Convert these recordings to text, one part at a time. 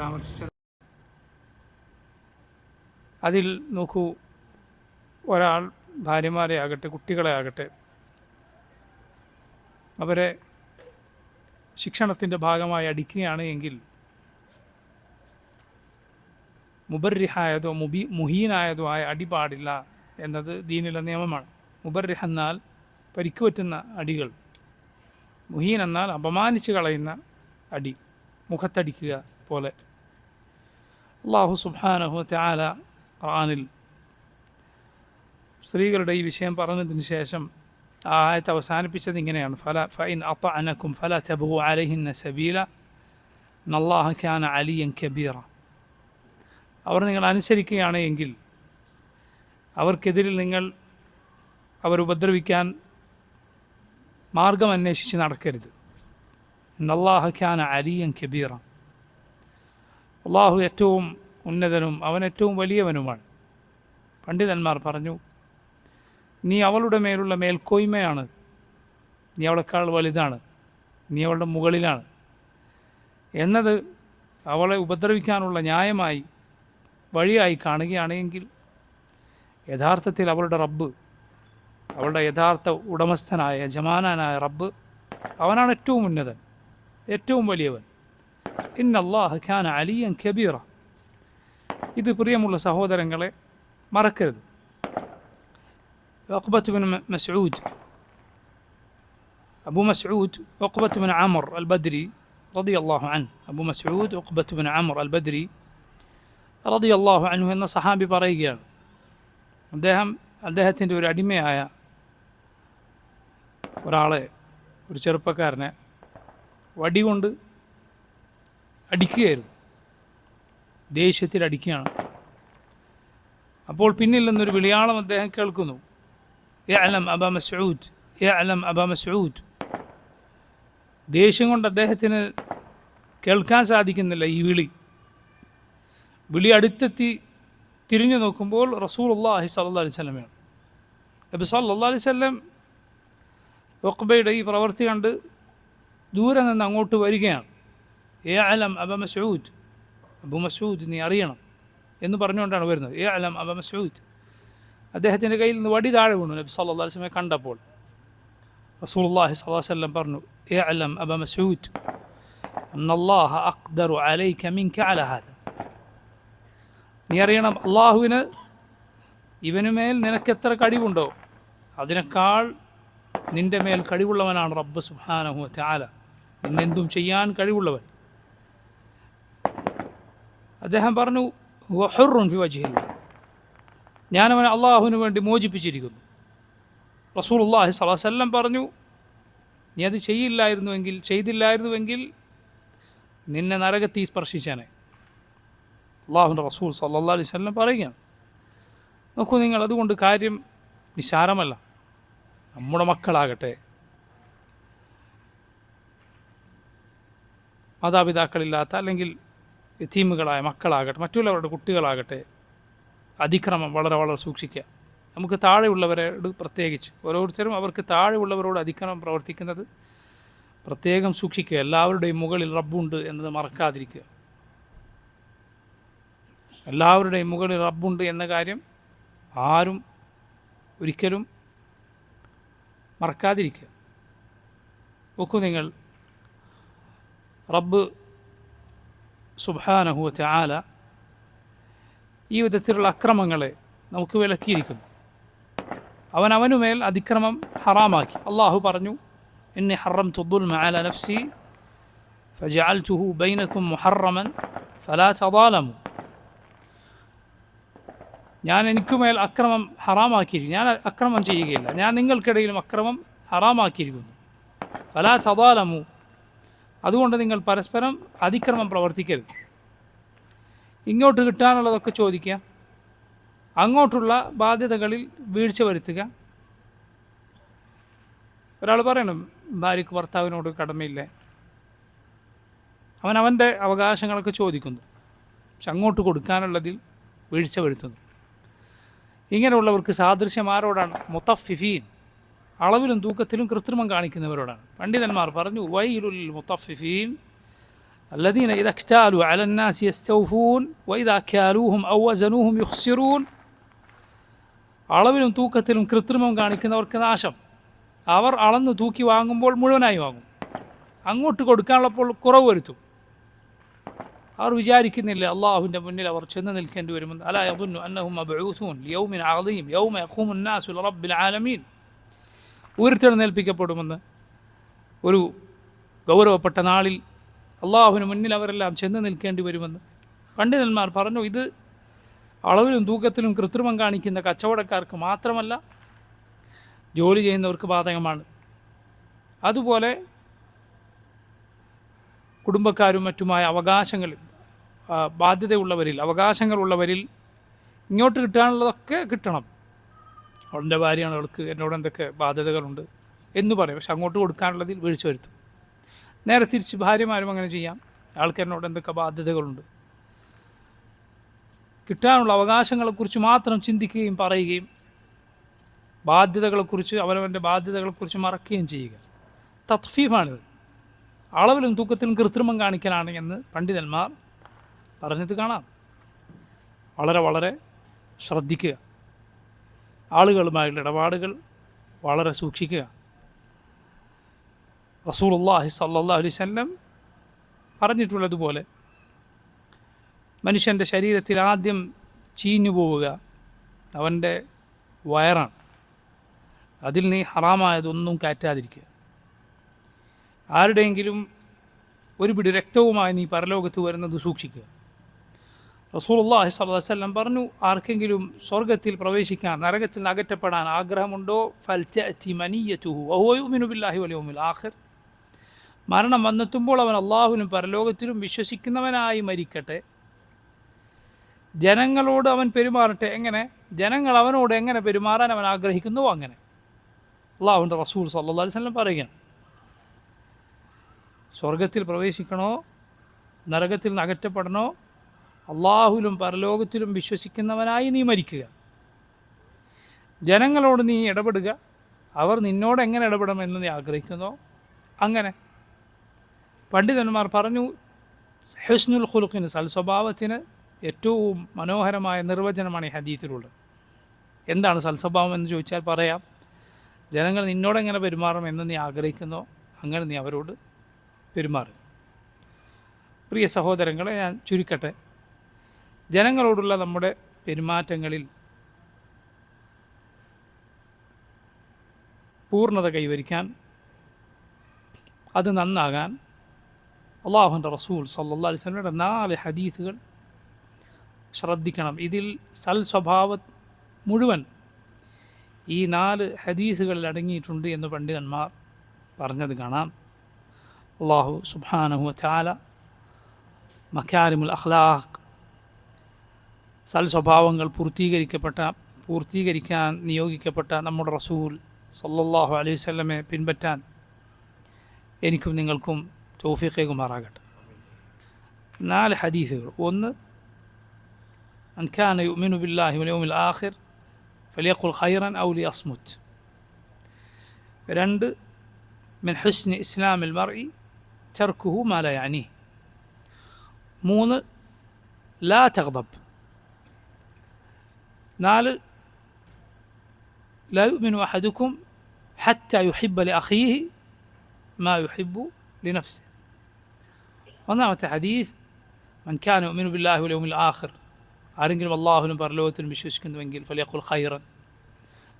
പരാമർശിച്ചത് അതിൽ നോക്കൂ ഒരാൾ ഭാര്യമാരെ ആകട്ടെ കുട്ടികളെ ആകട്ടെ അവരെ ശിക്ഷണത്തിന്റെ ഭാഗമായി അടിക്കുകയാണ് എങ്കിൽ മുബർരിഹായതോ മുബി മുഹീനായതോ ആയ അടി പാടില്ല എന്നത് ദീനിലെ നിയമമാണ്. മുബർരിഹ എന്നാൽ പരിക്കുപറ്റുന്ന അടികൾ. മുഹീൻ എന്നാൽ അപമാനിച്ച് കളയുന്ന അടി മുഖത്തടിക്കുക പോലെ. അള്ളാഹു സുബാനഹു ത്യാല ഖുർആനിൽ സ്ത്രീകളുടെ ഈ വിഷയം പറഞ്ഞതിന് ശേഷം ആ ആയത്ത് അവസാനിപ്പിച്ചത് ഇങ്ങനെയാണ്. ഫല ഫൈൻ അത്ത അനക്കും ഫല ചബു അലഹിന്ന സബീല നല്ലാഹ ഖാന അലിയൻ കബീറ. അവർ നിങ്ങൾ അനുസരിക്കുകയാണ് എങ്കിൽ അവർക്കെതിരിൽ നിങ്ങൾ അവർ ഉപദ്രവിക്കാൻ മാർഗം അന്വേഷിച്ച് നടക്കരുത്. നല്ലാഹ ഖാന അലിയൻ കബീറ. അള്ളാഹു ഏറ്റവും ഉന്നതനും അവൻ ഏറ്റവും വലിയവനുമാണ്. പണ്ഡിതന്മാർ പറഞ്ഞു നീ അവളുടെ മേലുള്ള മേൽക്കോയ്മയാണ്. നീ അവളെക്കാൾ വലുതാണ്. നീ അവളുടെ മുകളിലാണ്. എന്നത് അവളെ ഉപദ്രവിക്കാനുള്ള ന്യായമായി വഴിയായി കാണുകയാണെങ്കിൽ യഥാർത്ഥത്തിൽ അവളുടെ റബ്ബ് അവളുടെ യഥാർത്ഥ ഉടമസ്ഥനായ യജമാനായ റബ്ബ് അവനാണ് ഏറ്റവും ഉന്നതൻ ഏറ്റവും വലിയവൻ. ഇന്നല്ലാഹ് ഖാന അലിയൻ കബീറ ഇത് പ്രിയമുള്ള സഹോദരങ്ങളെ മറക്കരുത് عقبة بن مسعود أبو مسعود عقبة بن عمر البدري رضي الله عنه أبو مسعود عقبة بن عمر البدري رضي الله عنه എന്ന സഹാബി പറയുകയാണ് അദ്ദേഹം അദ്ദേഹത്തിൻ്റെ ഒരു അടിമയായ ഒരാളെ ഒരു ചെറുപ്പക്കാരനെ വടി കൊണ്ട് അടിക്കുകയായിരുന്നു. ദേഷ്യത്തിൽ അടിക്കുകയാണ്. അപ്പോൾ പിന്നിൽ നിന്നൊരു വിളിയാളം അദ്ദേഹം കേൾക്കുന്നു. യഅലം അബ മസ്ഊദ് യഅലം അബ മസ്ഊദ്. ദേഷ്യം കൊണ്ട് അദ്ദേഹത്തിന് കേൾക്കാൻ സാധിക്കുന്നില്ല ഈ വിളി. വിളി അടുത്തെത്തി തിരിഞ്ഞു നോക്കുമ്പോൾ റസൂൽ അള്ളാഹി സല്ലാ അലൈഹി സ്വലമയാണ് നബി സല്ലാ അലൈഹി സ്വലം ഒക്കബയുടെ ഈ പ്രവൃത്തി കണ്ട് ദൂരെ നിന്ന് അങ്ങോട്ട് വരികയാണ്. ഏ അലം അബ മസൂദ് അബു മസൂദ് നീ അറിയണം എന്ന് പറഞ്ഞുകൊണ്ടാണ് വരുന്നത്. ഏ അലം അബ മസൂദ് അദ്ദേഹത്തിന്റെ കയ്യിൽ നിന്ന് വടി താഴെ വീണു നബി സല്ലാ സ്വലമെ കണ്ടപ്പോൾ. അലൈഹി വസല്ലം പറഞ്ഞു ഏ അലം അബ മസൂദ് അന്നല്ലാഹ അക്ദറു അലൈക മിൻക അല ഹാദ. നീ അറിയണം അള്ളാഹുവിന് ഇവനുമേൽ നിനക്കെത്ര കഴിവുണ്ടോ അതിനേക്കാൾ നിന്റെ മേൽ കഴിവുള്ളവനാണ് റബ്ബ് സുബ്ഹാനഹു തആല. നിന്നെന്തും ചെയ്യാൻ കഴിവുള്ളവൻ. അദ്ദേഹം പറഞ്ഞു ഹുറുൻ ഫി വജിഹില്ല ഞാനവനെ അള്ളാഹുവിന് വേണ്ടി മോചിപ്പിച്ചിരിക്കുന്നു. റസൂൽ അള്ളാഹി സലാസല്ലം പറഞ്ഞു നീ അത് ചെയ്യില്ലായിരുന്നുവെങ്കിൽ ചെയ്തില്ലായിരുന്നുവെങ്കിൽ നിന്നെ നരകത്തി സ്പർശിച്ചാനെ. അള്ളാഹുന്റെ റസൂൽ സല്ലാ അലൈഹി സ്വല്ലം പറയുകയാണ് നോക്കൂ നിങ്ങൾ അതുകൊണ്ട് കാര്യം നിസാരമല്ല നമ്മുടെ മക്കളാകട്ടെ. മാതാപിതാക്കളില്ലാത്ത അല്ലെങ്കിൽ എത്തീമുകളായ മക്കളാകട്ടെ മറ്റുള്ളവരുടെ കുട്ടികളാകട്ടെ അതിക്രമം വളരെ വളരെ സൂക്ഷിക്കുക. നമുക്ക് താഴെയുള്ളവരോട് പ്രത്യേകിച്ച് ഓരോരുത്തരും അവർക്ക് താഴെയുള്ളവരോട് അതിക്രമം പ്രവർത്തിക്കുന്നത് പ്രത്യേകം സൂക്ഷിക്കുക. എല്ലാവരുടെയും മുകളിൽ റബ്ബുണ്ട് എന്നത് മറക്കാതിരിക്കുക. എല്ലാവരുടെയും മുകളിൽ റബ്ബുണ്ട് എന്ന കാര്യം ആരും ഒരിക്കലും മറക്കാതിരിക്കുക. നോക്കൂ നിങ്ങൾ റബ്ബ് സുബാനഹു ആല ഈ വിധത്തിലുള്ള അക്രമങ്ങളെ നമുക്ക് വിലക്കിയിരിക്കുന്നു. അവൻ അവനുമേൽ അതിക്രമം ഹറാമാക്കി. അള്ളാഹു പറഞ്ഞു എന്നെ ഹറം തുദ്ദുൽ മഅല നഫ്സി ഫജഅൽതുഹു ബൈനക്കും മുഹറമൻ ഫലാ ചതാലമു ഞാൻ എനിക്കുമേൽ അക്രമം ഹറാമാക്കിയിരിക്കും ഞാൻ അക്രമം ചെയ്യുകയില്ല. ഞാൻ നിങ്ങൾക്കിടയിലും അക്രമം ഹറാമാക്കിയിരിക്കുന്നു. ഫലാ ചതാലമു അതുകൊണ്ട് നിങ്ങൾ പരസ്പരം അതിക്രമം പ്രവർത്തിക്കരുത്. ഇങ്ങോട്ട് കിട്ടാനുള്ളതൊക്കെ ചോദിക്കുക. അങ്ങോട്ടുള്ള ബാധ്യതകളിൽ വീഴ്ച വരുത്തുക. ഒരാൾ പറയണം ഭാര്യയ്ക്ക് ഭർത്താവിനോട് കടമയില്ലേ? അവൻ അവന്റെ അവകാശങ്ങളൊക്കെ ചോദിക്കുന്നു. പക്ഷെ അങ്ങോട്ട് കൊടുക്കാനുള്ളതിൽ വീഴ്ച വരുത്തുന്നു. ഇങ്ങനെയുള്ളവർക്ക് സാദൃശ്യം ആരോടാണ്? മുത്തഫിഫീൻ. അളവിലും തൂക്കത്തിലും കൃത്രിമം കാണിക്കുന്നവരോടാണ് പണ്ഡിതന്മാർ പറഞ്ഞു വൈലുൽ മുത്തഫിഫീൻ الذين إذا اكتالوا على الناس يستوفون وإذا كالوهم أو وزنوهم يخسرون അളവിലും തൂക്കത്തിലും കൃത്രിമം കാണിക്കുന്നവർക്ക് നാശം അവർ അളന്ന് തൂക്കി വാങ്ങുമ്പോൾ മുഴുവനായി വാങ്ങും അങ്ങോട്ട് കൊടുക്കാനുള്ളപ്പോൾ കുറവ് വരുത്തും അവർ വിചാരിക്കുന്നില്ല അള്ളാഹുവിൻ്റെ മുന്നിൽ അവർ ചെന്ന് നിൽക്കേണ്ടി വരുമെന്ന് അല യബുന്നു അന്നഹും അബൂസൂൻ യൗമിൻ അളീം യൗമ യഖൂമുൻ നാസു റബ്ബിൽ ആലമീൻ ഉയർത്തെഴുന്നേൽപ്പിക്കപ്പെടുമെന്ന് ഒരു ഗൗരവപ്പെട്ട നാളിൽ അള്ളാഹുവിന് മുന്നിൽ അവരെല്ലാം ചെന്ന് നിൽക്കേണ്ടി വരുമെന്ന് പണ്ഡിതന്മാർ പറഞ്ഞു. ഇത് അളവിലും തൂക്കത്തിലും കൃത്രിമം കാണിക്കുന്ന കച്ചവടക്കാർക്ക് മാത്രമല്ല ജോലി ചെയ്യുന്നവർക്ക് ബാധകമാണ്. അതുപോലെ കുടുംബക്കാരും മറ്റുമായ അവകാശങ്ങളിൽ ബാധ്യതയുള്ളവരിൽ അവകാശങ്ങളുള്ളവരിൽ ഇങ്ങോട്ട് കിട്ടാനുള്ളതൊക്കെ കിട്ടണം. അവളുടെ ഭാര്യയാണ് അവൾക്ക് എന്നോട് എന്തൊക്കെ ബാധ്യതകളുണ്ട് എന്ന് പറയും. പക്ഷെ അങ്ങോട്ട് കൊടുക്കാനുള്ളതിൽ വീഴ്ച വരുത്തും. നേരെ തിരിച്ച് ഭാര്യമാരും അങ്ങനെ ചെയ്യാം. ആൾക്ക് എന്നോട് എന്തൊക്കെ ബാധ്യതകളുണ്ട്? കിട്ടാനുള്ള അവകാശങ്ങളെക്കുറിച്ച് മാത്രം ചിന്തിക്കുകയും പറയുകയും ബാധ്യതകളെക്കുറിച്ച് അവനവന്റെ ബാധ്യതകളെക്കുറിച്ച് മറക്കുകയും ചെയ്യുക. തത്ഫീഫാണിത്. അളവിലും തൂക്കത്തിലും കൃത്രിമം കാണിക്കാനാണ് എന്ന് പണ്ഡിതന്മാർ പറഞ്ഞത് കാണാം. വളരെ വളരെ ശ്രദ്ധിക്കുക. ആളുകളുമായുള്ള ഇടപാടുകൾ വളരെ സൂക്ഷിക്കുക. റസൂലുള്ളാഹി അള്ളാഹി അലൈഹി വസല്ലം പറഞ്ഞിട്ടുള്ളതുപോലെ മനുഷ്യന്റെ ശരീരത്തിൽ ആദ്യം ചീഞ്ഞു പോവുക അവന്റെ വയറാണ്. അതിൽ നീ ഹറാമായതൊന്നും കയറ്റാതിരിക്കുക ആരുടെയെങ്കിലും ഒരു പിടി രക്തവുമായി നീ പരലോകത്ത് വരുന്നത് സൂക്ഷിക്കുക. റസൂലുള്ളാഹി സ്വല്ലല്ലാഹു പറഞ്ഞു ആർക്കെങ്കിലും സ്വർഗത്തിൽ പ്രവേശിക്കാൻ നരകത്തിൽ നിന്ന് അകറ്റപ്പെടാൻ ആഗ്രഹമുണ്ടോ? ഫൽതഅതി മനിയതുഹു വഹുവ യുമിനു ബില്ലാഹി വൽ യൗമിൽ ആഖിർ. മരണം വന്നെത്തുമ്പോൾ അവൻ അള്ളാഹുവിനും പരലോകത്തിലും വിശ്വസിക്കുന്നവനായി മരിക്കട്ടെ. ജനങ്ങളോട് അവൻ പെരുമാറട്ടെ എങ്ങനെ? ജനങ്ങൾ അവനോട് എങ്ങനെ പെരുമാറാൻ അവൻ ആഗ്രഹിക്കുന്നുവോ അങ്ങനെ. അള്ളാഹുവിന്റെ റസൂൽ സല്ലാ അലൈഹി വസല്ലം പറയുകയാണ് സ്വർഗത്തിൽ പ്രവേശിക്കണോ? നരകത്തിൽ നിന്ന് അകറ്റപ്പെടണോ? അള്ളാഹുലും പരലോകത്തിലും വിശ്വസിക്കുന്നവനായി നീ മരിക്കുക. ജനങ്ങളോട് നീ ഇടപെടുക. അവർ നിന്നോട് എങ്ങനെ ഇടപെടണമെന്ന് നീ ആഗ്രഹിക്കുന്നു? അങ്ങനെ. പണ്ഡിതന്മാർ പറഞ്ഞു ഹെസ്നുൽ ഖുലുഖിന് സൽസ്വഭാവത്തിന് ഏറ്റവും മനോഹരമായ നിർവചനമാണ് ഈ ഹദീസിലുള്ളത്. എന്താണ് സൽസ്വഭാവം എന്ന് ചോദിച്ചാൽ പറയാം ജനങ്ങൾ നിന്നോടെങ്ങനെ പെരുമാറണം എന്ന് നീ ആഗ്രഹിക്കുന്നു അങ്ങനെ നീ അവരോട് പെരുമാറുക പ്രിയ സഹോദരങ്ങളെ ഞാൻ ചുരുക്കട്ടെ. ജനങ്ങളോടുള്ള നമ്മുടെ പെരുമാറ്റങ്ങളിൽ പൂർണത കൈവരിക്കാൻ അത് നന്നാകാൻ അള്ളാഹുന്റെ റസൂൽ സല്ലാ അലൈഹി വസല്ലമയുടെ നാല് ഹദീസുകൾ ശ്രദ്ധിക്കണം. ഇതിൽ സൽ സ്വഭാവ മുഴുവൻ ഈ നാല് ഹദീസുകളിൽ അടങ്ങിയിട്ടുണ്ട് എന്ന് പണ്ഡിതന്മാർ പറഞ്ഞത് കാണാം. അള്ളാഹു സുബാനഹു ചാല മഖാരിമുൽ അഖ്ലാഖ് സൽ സ്വഭാവങ്ങൾ പൂർത്തീകരിക്കപ്പെട്ട പൂർത്തീകരിക്കാൻ നിയോഗിക്കപ്പെട്ട നമ്മുടെ റസൂൽ സല്ലാഹു അലൈഹി സ്വലമെ പിൻപറ്റാൻ എനിക്കും നിങ്ങൾക്കും തോഫിഖേകുമാറാകട്ടെ നാല് ഹദീസുകൾ ഒന്ന് അൻഖാന യുമിനു ബില്ലാഹി വലയുമിൽ ആഖിർ ഫലിയഖുൽ ഖൈറൻ ഔലി അസ്മുത്ത് രണ്ട് മിൻ ഹുസ്നി ഇസ്ലാമിൽ മറി ചർക്കുഹു മാലയാനി മൂന്ന് ലാ തഗ്ദബ് نال لا يؤمن أحدكم حتى يحب لأخيه ما يحب لنفسه. ونعم حديث من كان يؤمن بالله واليوم الآخر أرنجل الله نبر لوت المشوش كنت منجل فليقل خيرا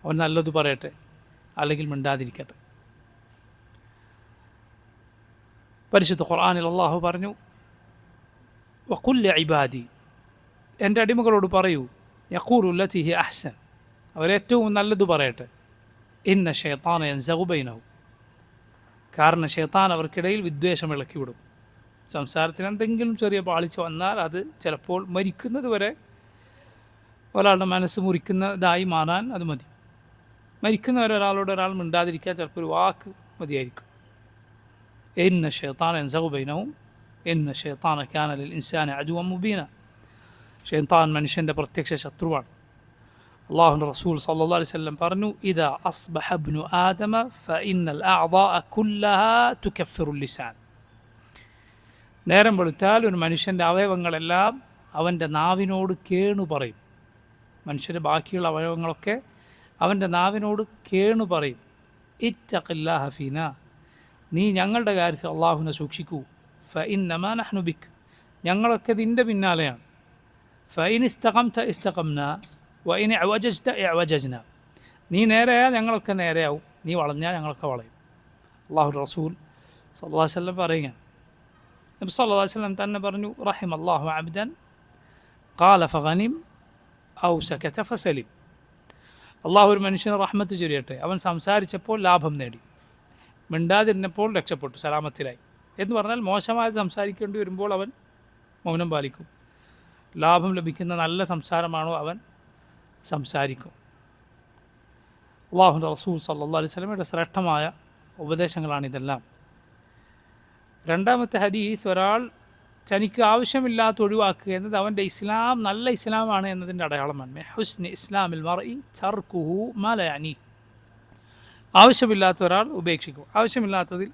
ونال الله دبريت أرنجل من دادي لكتر إلى الله അള്ളാഹു وقل لعبادي أنت എൻ്റെ അടിമകളോട് പറയൂ യക്കൂറുല്ലത്തി ഹി അഹ്സൻ അവരേറ്റവും നല്ലത് പറയട്ടെ ഇന്ന ഷെയ്ത്താൻ എൻസകുബൈനവും കാരണം ഷെയ്ത്താൻ അവർക്കിടയിൽ വിദ്വേഷം ഇളക്കിവിടും സംസാരത്തിന് എന്തെങ്കിലും ചെറിയ പാളിച്ച വന്നാൽ അത് ചിലപ്പോൾ മരിക്കുന്നത് വരെ ഒരാളുടെ മനസ്സ് മുറിക്കുന്നതായി മാറാൻ അത് മതി മരിക്കുന്നവരെ ഒരാളോട് ഒരാൾ മിണ്ടാതിരിക്കാൻ ചിലപ്പോൾ ഒരു വാക്ക് മതിയായിരിക്കും എന്ന ഷെയ്ത്താൻ എൻസകുബൈനവും എന്ന ഷെയ്ത്താൻ ക്യാനലിൽ ഇൻസാന അജുവ മുബീന ഷെയ്ത്താൻ മനുഷ്യന്റെ പ്രത്യക്ഷ ശത്രുവാണ്. അള്ളാഹുന്റെ റസൂൽ സല്ലാ അലൈഹി വസല്ലം പറഞ്ഞു ഇത അസ്ബഹബ്നു ആദമ ഫഇന്നൽ അഅദാഅ കുല്ലഹാ തുകഫിറു ലിസാൻ. നേരം വെളുത്താൽ ഒരു മനുഷ്യന്റെ അവയവങ്ങളെല്ലാം അവന്റെ നാവിനോട് കേണു പറയും. മനുഷ്യന്റെ ബാക്കിയുള്ള അവയവങ്ങളൊക്കെ അവന്റെ നാവിനോട് കേണു പറയും. ഇറ്റഖില്ലാ ഹഫീന നീ ഞങ്ങളുടെ കാര്യത്തിൽ അള്ളാഹുവിനെ സൂക്ഷിക്കൂ. ഫ ഇന്നമാ നഹ്നുബിക് ഞങ്ങളൊക്കെ ഇതിന്റെ പിന്നാലെയാണ്. ഫൈൻ ഇസ്തകംത ഇസ്തകംന വൈൻ അവജജ്ത അവജജ്ന നീ നേരെയാൽ ഞങ്ങളൊക്കെ നേരെയാവും. നീ വളഞ്ഞാൽ ഞങ്ങളൊക്കെ വളയും. അള്ളാഹു റസൂൽ സല്ലാ വല്ലം പറയുക നബി സല്ലാ വല്ലം തന്നെ പറഞ്ഞു റഹിം അള്ളാഹു അബ്ദൻ കാല ഫഗനിം ഔ സക്കത്ത ഫസലിം. അള്ളാഹു ഒരു മനുഷ്യന് റഹ്മത്ത് ചൊരിയട്ടെ. അവൻ സംസാരിച്ചപ്പോൾ ലാഭം നേടി. മിണ്ടാതിരുന്നപ്പോൾ രക്ഷപ്പെട്ടു സലാമത്തിലായി. എന്ന് പറഞ്ഞാൽ മോശമായി സംസാരിക്കേണ്ടി വരുമ്പോൾ അവൻ മൗനം പാലിക്കും. ലാഭം ലഭിക്കുന്ന നല്ല സംസാരമാണോ അവൻ? സംസാരിക്കും. അള്ളാഹുന്റെ റസൂൽ സല്ലാ അലൈഹി സ്വലമയുടെ ശ്രേഷ്ഠമായ ഉപദേശങ്ങളാണിതെല്ലാം രണ്ടാമത്തെ ഹദീസ് ഒരാൾ തനിക്ക് ആവശ്യമില്ലാത്ത ഒഴിവാക്കുക എന്നത് അവന്റെ ഇസ്ലാം നല്ല ഇസ്ലാമാണ് എന്നതിന്റെ അടയാളമാണ്. ഹുസ്നി ഇസ്ലാമിൽ മറി ചർക്കുഹു മലയാനി ആവശ്യമില്ലാത്ത ഒരാൾ ഉപേക്ഷിക്കും. ആവശ്യമില്ലാത്തതിൽ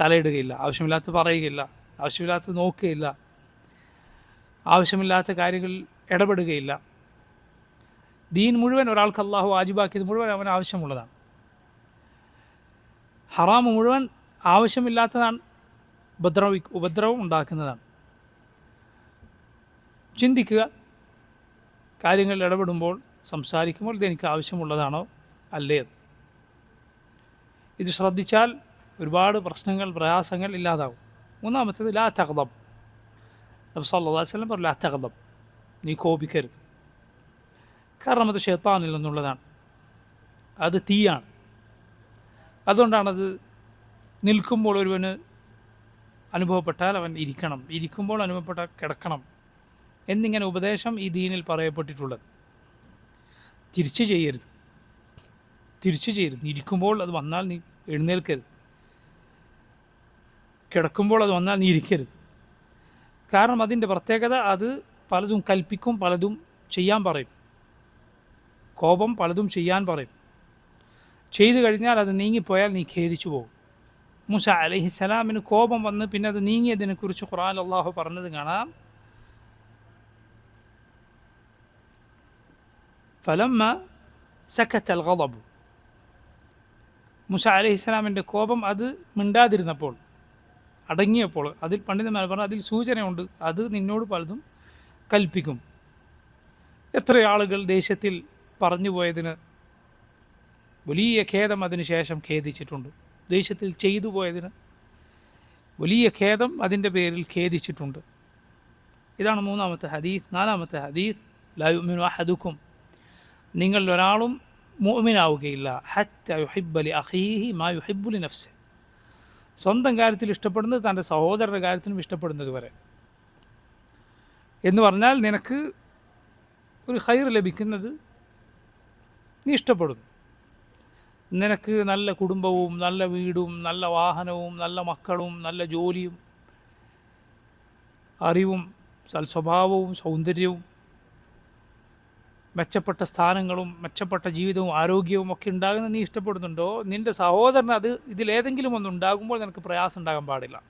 തലയിടുകയില്ല ആവശ്യമില്ലാത്തത് പറയുകയില്ല ആവശ്യമില്ലാത്തത് നോക്കുകയില്ല. ആവശ്യമില്ലാത്ത കാര്യങ്ങളിൽ ഇടപെടുകയില്ല. ദീൻ മുഴുവൻ ഒരാൾക്ക് അള്ളാഹു വാജിബാക്കിയത് മുഴുവൻ അവന് ആവശ്യമുള്ളതാണ്. ഹറാമ് മുഴുവൻ ആവശ്യമില്ലാത്തതാണ് ഉപദ്രവി ഉപദ്രവം ഉണ്ടാക്കുന്നതാണ്. ചിന്തിക്കുക കാര്യങ്ങളിൽ ഇടപെടുമ്പോൾ സംസാരിക്കുമ്പോൾ ഇതെനിക്ക് ആവശ്യമുള്ളതാണോ അല്ലേ? ഇത് ശ്രദ്ധിച്ചാൽ ഒരുപാട് പ്രശ്നങ്ങൾ പ്രയാസങ്ങൾ ഇല്ലാതാകും മൂന്നാമത്തേത് ലാ തകതം നബ്സല്ലാ വല്ലം പറഞ്ഞു ലാ തകതം നീ കോപിക്കരുത്. കാരണം അത് ഷെയ്ത്താനിൽ നിന്നുള്ളതാണ്. അത് തീയാണ്. അതുകൊണ്ടാണത് നിൽക്കുമ്പോൾ ഒരുവന് അനുഭവപ്പെട്ടാൽ അവൻ ഇരിക്കണം. ഇരിക്കുമ്പോൾ അനുഭവപ്പെട്ടാൽ കിടക്കണം. എന്നിങ്ങനെ ഉപദേശം ഈ ദീനിൽ പറയപ്പെട്ടിട്ടുള്ളത്. തിരിച്ചു ചെയ്യരുത്. തിരിച്ചു ചെയ്യരുത്. ഇരിക്കുമ്പോൾ അത് വന്നാൽ നീ എഴുന്നേൽക്കരുത്. കിടക്കുമ്പോൾ അത് വന്നാൽ നീ ഇരിക്കരുത്. കാരണം അതിന്റെ പ്രത്യേകത അത് പലതും കൽപ്പിക്കും പലതും ചെയ്യാൻ പറയും. കോപം പലതും ചെയ്യാൻ പറയും. ചെയ്തു കഴിഞ്ഞാൽ അത് നീങ്ങിപ്പോയാൽ നീ ഖേദിച്ചു പോകും. മുസ അലഹിസലാമിന് കോപം വന്ന് പിന്നെ അത് നീങ്ങിയതിനെക്കുറിച്ച് ഖുറാൻ അള്ളാഹു പറഞ്ഞത് കാണാം. ഫലമ്മ സഖത്തൽ ഗളബു മുസ അലഹി സ്ലാമിന്റെ കോപം അത് മിണ്ടാതിരുന്നപ്പോൾ അടങ്ങിയപ്പോൾ അതിൽ പണ്ഡിതന്മാർ പറഞ്ഞു അതിൽ സൂചനയുണ്ട്. അത് നിന്നോട് പലതും കൽപ്പിക്കും. എത്ര ആളുകൾ ദേശത്തിൽ പറഞ്ഞു പോയതിന് വലിയ ഖേദം അതിന് ശേഷം ഖേദിച്ചിട്ടുണ്ട്. ദേശത്തിൽ ചെയ്തു പോയതിന് വലിയ ഖേദം അതിന്റെ പേരിൽ ഖേദിച്ചിട്ടുണ്ട്. ഇതാണ് മൂന്നാമത്തെ ഹദീസ്. നാലാമത്തെ ഹദീസ് ലായുമിനു അഹദുക്കും. നിങ്ങൾ ഒരാളും മോമിനാവുകയില്ല ഹത്ത യുഹിബ്ബലി അഹീഹി മാ യുഹിബുലി നഫ്സ് സ്വന്തം കാര്യത്തിൽ ഇഷ്ടപ്പെടുന്നത് തന്റെ സഹോദരന്റെ കാര്യത്തിനും ഇഷ്ടപ്പെടുന്നത് വരെ. എന്ന് പറഞ്ഞാൽ നിനക്ക് ഒരു ഹൈർ ലഭിക്കുന്നത് നീ ഇഷ്ടപ്പെടുന്നു. നിനക്ക് നല്ല കുടുംബവും നല്ല വീടും നല്ല വാഹനവും നല്ല മക്കളും നല്ല ജോലിയും അറിവും സൽസ്വഭാവവും സൗന്ദര്യവും മെച്ചപ്പെട്ട സ്ഥാനങ്ങളും മെച്ചപ്പെട്ട ജീവിതവും ആരോഗ്യവും ഒക്കെ ഉണ്ടാകുന്ന നീ ഇഷ്ടപ്പെടുന്നുണ്ടോ? നിന്റെ സഹോദരൻ അത് ഇതിലേതെങ്കിലും ഒന്നുണ്ടാകുമ്പോൾ നിനക്ക് പ്രയാസം ഉണ്ടാകാൻ പാടില്ല.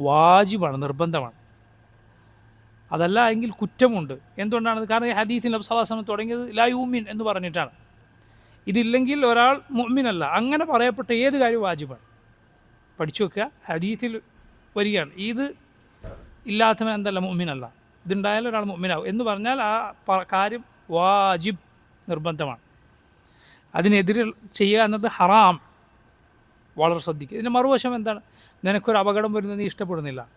വാജിബാണ് നിർബന്ധമാണ്. അതല്ല എങ്കിൽ കുറ്റമുണ്ട്. എന്തുകൊണ്ടാണ് കാരണം ഹദീസിൻ നബ്സലാസനം തുടങ്ങിയത് ലായൂമിൻ എന്ന് പറഞ്ഞിട്ടാണ്. ഇതില്ലെങ്കിൽ ഒരാൾ മുഅ്മിനല്ല. അങ്ങനെ പറയപ്പെട്ട ഏത് കാര്യവും വാജിബാണ്. പഠിച്ചു വെക്കുക. ഹദീസിൽ വരികയാണ്. ഇത് ഇല്ലാത്തവൻ എന്തല്ല? മുഅ്മിനല്ല. ഇതുണ്ടായാലും ഒരാൾ മുഅ്മിനാവും. എന്ന് പറഞ്ഞാൽ ആ കാര്യം വാജിബ് നിർബന്ധമാണ്. അതിനെതിരെ ചെയ്യുക എന്നത് ഹറാം. വളരെ ശ്രദ്ധിക്കുക. ഇതിന്റെ മറുവശം എന്താണ്? നിനക്കൊരു അപകടം വരുന്നത് നീ ഇഷ്ടപ്പെടുന്നില്ല.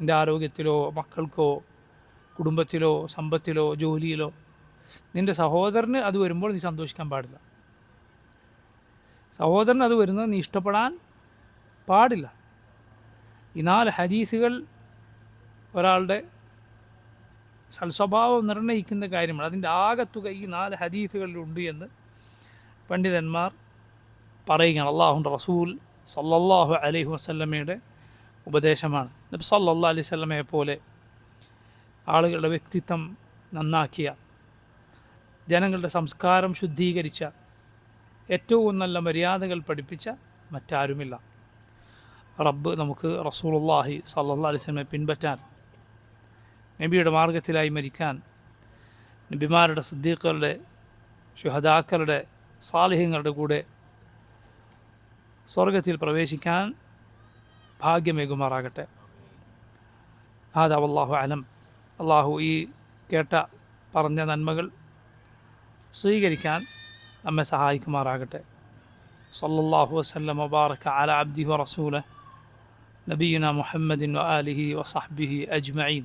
നിന്റെ ആരോഗ്യത്തിലോ മക്കൾക്കോ കുടുംബത്തിലോ സമ്പത്തിലോ ജോലിയിലോ. നിന്റെ സഹോദരന് അത് വരുമ്പോൾ നീ സന്തോഷിക്കാൻ പാടില്ല. സഹോദരൻ അത് വരുന്നത് നീ ഇഷ്ടപ്പെടാൻ പാടില്ല. ഈ നാല് ഹദീസുകൾ ഒരാളുടെ സൽസ്വഭാവം നിർണയിക്കുന്ന കാര്യമാണ് അതിന്റെ ആകത്തുക ഈ നാല് ഹദീഫുകളിലുണ്ട് എന്ന് പണ്ഡിതന്മാർ പറയുകയാണ്. അള്ളാഹുന്റെ റസൂൽ സല്ലല്ലാഹു അലൈഹി വസല്ലമയുടെ ഉപദേശമാണ്. നബി സല്ലാ അലൈഹി സ്വല്ലമയെ പോലെ ആളുകളുടെ വ്യക്തിത്വം നന്നാക്കിയ ജനങ്ങളുടെ സംസ്കാരം ശുദ്ധീകരിച്ച ഏറ്റവും നല്ല മര്യാദകൾ പഠിപ്പിച്ച മറ്റാരുമില്ല. റബ്ബ് നമുക്ക് റസൂലുള്ളാഹി സല്ലല്ലാഹു അലൈഹി വസല്ലമയെ പിൻപറ്റാൻ നബിയുടെ മാർഗത്തിലായി മരിക്കാൻ നബിമാരുടെ സിദ്ദീഖുകളുടെ ഷുഹദാക്കളുടെ സാലിഹ്യങ്ങളുടെ കൂടെ സ്വർഗത്തിൽ പ്രവേശിക്കാൻ ഭാഗ്യമേകുമാറാകട്ടെ. ഹാദാ വല്ലാഹു അലം. അള്ളാഹു ഈ കേട്ട പറഞ്ഞ നന്മകൾ സ്വീകരിക്കാൻ നമ്മെ സഹായിക്കുമാറാകട്ടെ. സല്ലല്ലാഹു വസല്ലം വബാറക അല അബ്ദിഹി റസൂല നബീന മുഹമ്മദിൻ വആലിഹി വസഹ്ബിഹി അജ്മഈൻ.